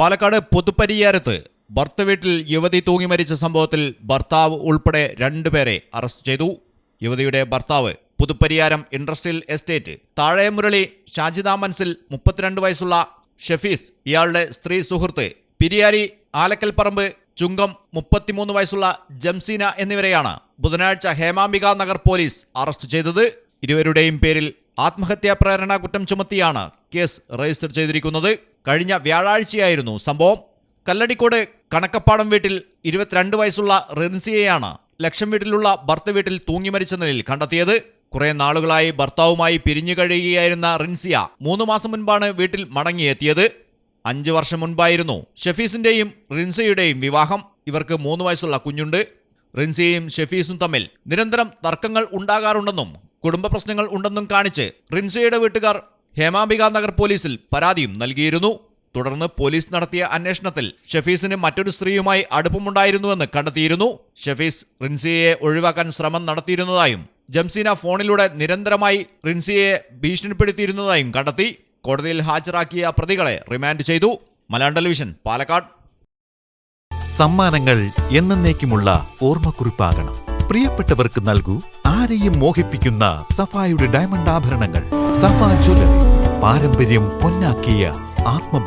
പാലക്കാട് പുതുപ്പരിയാരത്ത് ഭർത്ത വീട്ടിൽ യുവതി തൂങ്ങി മരിച്ച സംഭവത്തിൽ ഭർത്താവ് ഉൾപ്പെടെ രണ്ടുപേരെ അറസ്റ്റ് ചെയ്തു. യുവതിയുടെ ഭർത്താവ് പുതുപ്പരിയാരം ഇൻഡസ്ട്രിയൽ എസ്റ്റേറ്റ് താഴേമുരളി ഷാജിദ മൻസിൽ മുപ്പത്തിരണ്ട് വയസ്സുള്ള ഷെഫീസ്. ഇയാളുടെ സ്ത്രീ സുഹൃത്ത് പിരിയാരി ആലക്കൽപ്പറമ്പ് ചുങ്കം മുപ്പത്തിമൂന്ന് വയസ്സുള്ള ജംസീന എന്നിവരെയാണ് ബുധനാഴ്ച ഹേമാംബിക നഗർ പോലീസ് അറസ്റ്റ് ചെയ്തത്. ഇരുവരുടെയും പേരിൽ ആത്മഹത്യാ പ്രേരണ കുറ്റം ചുമത്തിയാണ് കേസ് രജിസ്റ്റർ ചെയ്തിരിക്കുന്നത്. കഴിഞ്ഞ വ്യാഴാഴ്ചയായിരുന്നു സംഭവം. കല്ലടിക്കോട് കണക്കപ്പാടം വീട്ടിൽ ഇരുപത്തിരണ്ട് വയസ്സുള്ള റിൻസിയെയാണ് ലക്ഷം വീട്ടിലുള്ള ഭർത്ത വീട്ടിൽ തൂങ്ങി മരിച്ച നിലയിൽ കണ്ടെത്തിയത്. കുറെ നാളുകളായി ഭർത്താവുമായി പിരിഞ്ഞു കഴിയുകയായിരുന്ന റിൻസിയ മൂന്ന് മാസം മുൻപാണ് വീട്ടിൽ മടങ്ങിയെത്തിയത്. അഞ്ച് വർഷം മുൻപായിരുന്നു ഷെഫീസിന്റെയും റിൻസിയുടെയും വിവാഹം. ഇവർക്ക് മൂന്ന് വയസ്സുള്ള കുഞ്ഞുണ്ട്. റിൻസിയും ഷെഫീസും തമ്മിൽ നിരന്തരം തർക്കങ്ങൾ ഉണ്ടാകാറുണ്ടെന്നും കുടുംബ പ്രശ്നങ്ങൾ ഉണ്ടെന്നും കാണിച്ച് റിൻസിയുടെ വീട്ടുകാർ ഹേമാംബിക നഗർ പോലീസിൽ പരാതിയും നൽകിയിരുന്നു. തുടർന്ന് പോലീസ് നടത്തിയ അന്വേഷണത്തിൽ ഷെഫീസിന് മറ്റൊരു സ്ത്രീയുമായി അടുപ്പമുണ്ടായിരുന്നുവെന്ന് കണ്ടെത്തിയിരുന്നു. ഷെഫീസ് റിൻസിയെ ഒഴിവാക്കാൻ ശ്രമം നടത്തിയിരുന്നതായും ജംസീന ഫോണിലൂടെ നിരന്തരമായി റിൻസിയെ ഭീഷണിപ്പെടുത്തിയിരുന്നതായും കണ്ടെത്തി. കോടതിയിൽ ഹാജരാക്കിയ പ്രതികളെ റിമാൻഡ് ചെയ്തു. മലയാളം ടെലിവിഷൻ പാലക്കാട്. സമ്മാനങ്ങൾ എന്നേക്കുമുള്ള ഓർമ്മക്കുറിപ്പാകണം. പ്രിയപ്പെട്ടവർക്ക് നൽകൂ ആരെയും മോഹിപ്പിക്കുന്ന സഫായുടെ ഡയമണ്ട് ആഭരണങ്ങൾ സഫ ജ്വല്ലറി പാരമ്പര്യം പൊന്നാക്കിയ ആത്മബന്ധം.